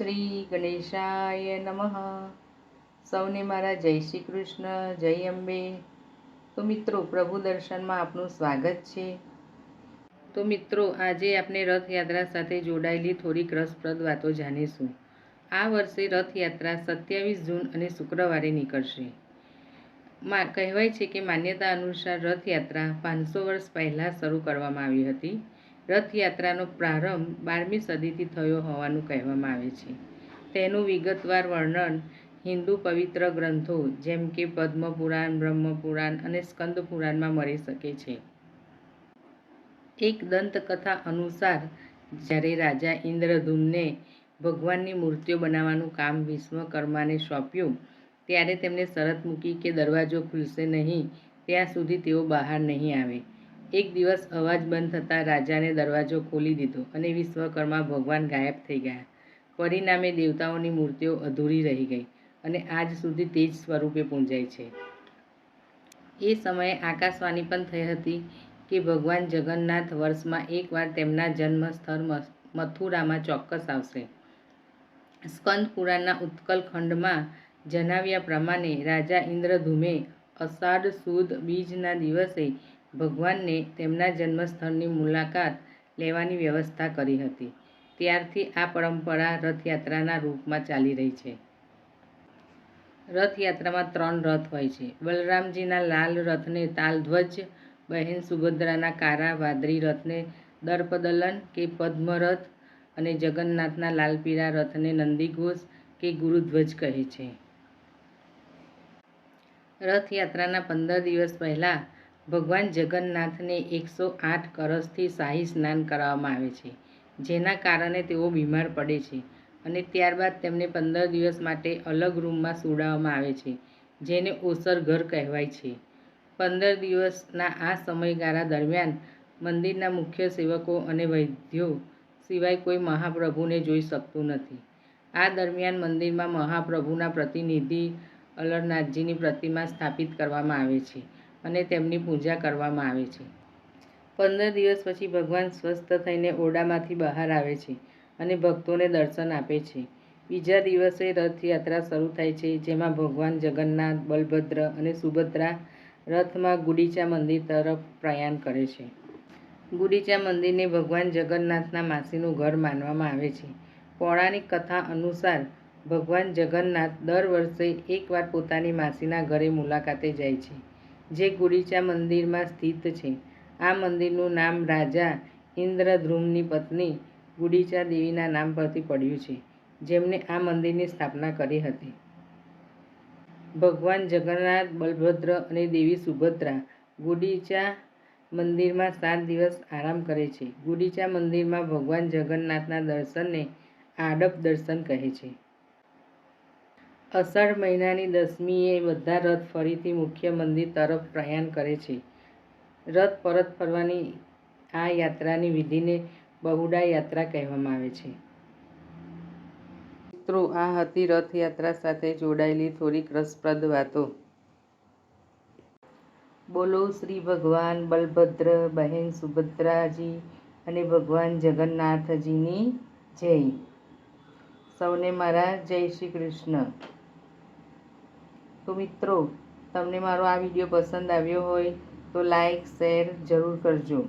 શ્રી ગણેશાય નમઃ. સૌને મારા જય શ્રી કૃષ્ણ, જય અંબે. તો મિત્રો, પ્રભુ દર્શનમાં આપનું સ્વાગત છે. તો મિત્રો, આજે આપણે રથયાત્રા સાથે જોડાયેલી થોડીક રસપ્રદ વાતો જાણીશું. આ વર્ષે રથયાત્રા સત્યાવીસ જૂન અને શુક્રવારે નીકળશે. મા, કહેવાય છે કે માન્યતા અનુસાર રથયાત્રા પાંચસો વર્ષ પહેલાં શરૂ કરવામાં આવી હતી. રથયાત્રાનો પ્રારંભ બારમી સદીથી થયો હોવાનું કહેવામાં આવે છે. તેનું વિગતવાર વર્ણન હિન્દુ પવિત્ર ગ્રંથો જેમ કે પદ્મપુરાણ, બ્રહ્મપુરાણ અને સ્કંદ પુરાણમાં મળી શકે છે. એક દંતકથા અનુસાર, જ્યારે રાજા ઇન્દ્રધૂમને ભગવાનની મૂર્તિઓ બનાવવાનું કામ વિશ્વકર્માને સોંપ્યું, ત્યારે તેમણે શરત મૂકી કે દરવાજો ખુલશે નહીં, ત્યાં સુધી તેઓ બહાર નહીં આવે. એક દિવસ અવાજ બંધ થતાં રાજાને દરવાજો ખોલી દીધો અને વિશ્વકર્મા ભગવાન ગાયબ થઈ ગયા. પરિણામે દેવતાઓની મૂર્તિઓ અધૂરી રહી ગઈ અને આજ સુધી તે જ સ્વરૂપે પૂંજાય છે. એ સમયે આકાશવાણી પણ થઈ હતી કે ભગવાન જગન્નાથ વર્ષમાં એકવાર તેમના જન્મ સ્થળ મથુરામાં ચોક્કસ આવશે. સ્કંદ પુરાણના ઉત્કલ ખંડમાં જણાવ્યા પ્રમાણે રાજા ઇન્દ્રધૂમે અષાઢ સુદ બીજના દિવસે ભગવાનને તેમના જન્મસ્થળની મુલાકાત લેવાની વ્યવસ્થા કરી હતી. ત્યારથી આ પરંપરા રથયાત્રાના રૂપમાં ચાલી રહી છે. રથયાત્રામાં ત્રણ રથ હોય છે. બલરામજીના લાલ રથને તાલધ્વજ, બહેન સુભદ્રાના કારા વાદળી રથને દર્પદલન કે પદ્મરથ અને જગન્નાથના લાલપીરા રથને નંદીઘોષ કે ગુરુધ્વજ કહે છે. રથયાત્રાના પંદર દિવસ પહેલાં ભગવાન જગન્નાથને એકસો આઠ કળશથી શાહી સ્નાન કરાવવામાં આવે છે, જેના કારણે તેઓ બીમાર પડે છે અને ત્યારબાદ તેમને પંદર દિવસ માટે અલગ રૂમમાં સુડાવવામાં આવે છે, જેને ઓસર ઘર કહેવાય છે. પંદર દિવસના આ સમયગાળા દરમિયાન મંદિરના મુખ્ય સેવકો અને વૈદ્યો સિવાય કોઈ મહાપ્રભુને જોઈ શકતું નથી. આ દરમિયાન મંદિરમાં મહાપ્રભુના પ્રતિનિધિ અલરનાથજીની પ્રતિમા સ્થાપિત કરવામાં આવે છે. અને તેમની પૂજા કરવામાં આવે છે. પંદર દિવસ પછી ભગવાન સ્વસ્થ થઈને ઓરડામાંથી બહાર આવે છે અને ભક્તોને દર્શન આપે છે. બીજા દિવસે રથયાત્રા શરૂ થાય છે, જેમાં ભગવાન જગન્નાથ, બલભદ્ર અને સુભદ્રા રથમાં ગુડીચા મંદિર તરફ પ્રયાણ કરે છે. ગુડીચા મંદિરને ભગવાન જગન્નાથના માસીનું ઘર માનવામાં આવે છે. પૌરાણિક કથા અનુસાર ભગવાન જગન્નાથ દર વર્ષે એકવાર પોતાની માસીના ઘરે મુલાકાતે જાય છે. જે ગુડીચા મંદિરમાં સ્થિત છે. આ મંદિરનું નામ રાજા ઇન્દ્રધ્રુમની પત્ની ગુડીચા દેવીના નામ પરથી પડ્યું છે જેમણે આ મંદિરની સ્થાપના કરી હતી. ભગવાન જગન્નાથ, બલભદ્ર અને દેવી સુભદ્રા ગુડીચા મંદિરમાં સાત દિવસ આરામ કરે છે. ગુડીચા મંદિરમાં ભગવાન જગન્નાથના દર્શનને આડપ દર્શન કહે છે. અષાઢ મહિનાની દસમીએ બધા રથ ફરીથી મુખ્ય મંદિર તરફ પ્રયાણ કરે છે. રથ પરત ફરવાની આ યાત્રાની વિધિને બહુડા યાત્રા કહેવામાં આવે છે. મિત્રો, આ હતી રથયાત્રા સાથે જોડાયેલી થોડીક રસપ્રદ વાતો. બોલો, શ્રી ભગવાન બલભદ્ર, બહેન સુભદ્રાજી અને ભગવાન જગન્નાથજીની જય. સૌને મારા જય શ્રી કૃષ્ણ. તો મિત્રો તમને મારો આ વીડિયો પસંદ આવ્યો હોય તો લાઈક શેર જરૂર કરજો.